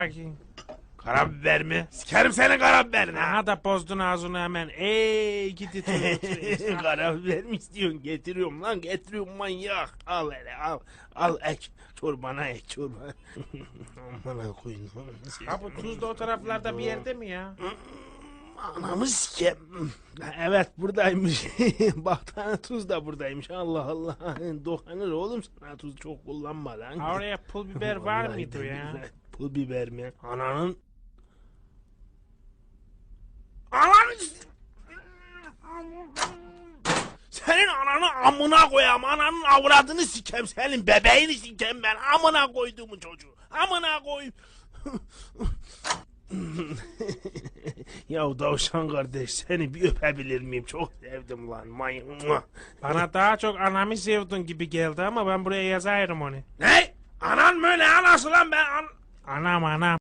bakayım. Karabiber mi? Sikerim senin karabiberini ha. Aha da bozdun ağzını hemen. Ey gidi karabiber mi istiyorsun? Getiriyorum lan getiriyorum manyak. Al hele al. Al ek. Çorbana ek çorba. Aman koyun. Ha bu tuz da o taraflarda bir yerde mi ya? Anamı sikem. Evet buradaymış. Bak tane tuz da buradaymış. Allah Allah. Dokanır oğlum sana tuz çok kullanma lan. Oraya pul biber var mıydı ya? Pul biber mi? Ananın... Ananın... Senin ananı amına koyam. Ananın avradını sikem. Senin bebeğini sikem ben. Amına koyduğumu çocuğu. Amına koy. ya Davşan kardeş seni bir öpebilir miyim? Çok sevdim lan. May Bana daha çok anamı sevdin gibi geldi ama ben buraya yazarım onu. ne? Anan mı ne anası lan ben? An Anam anam.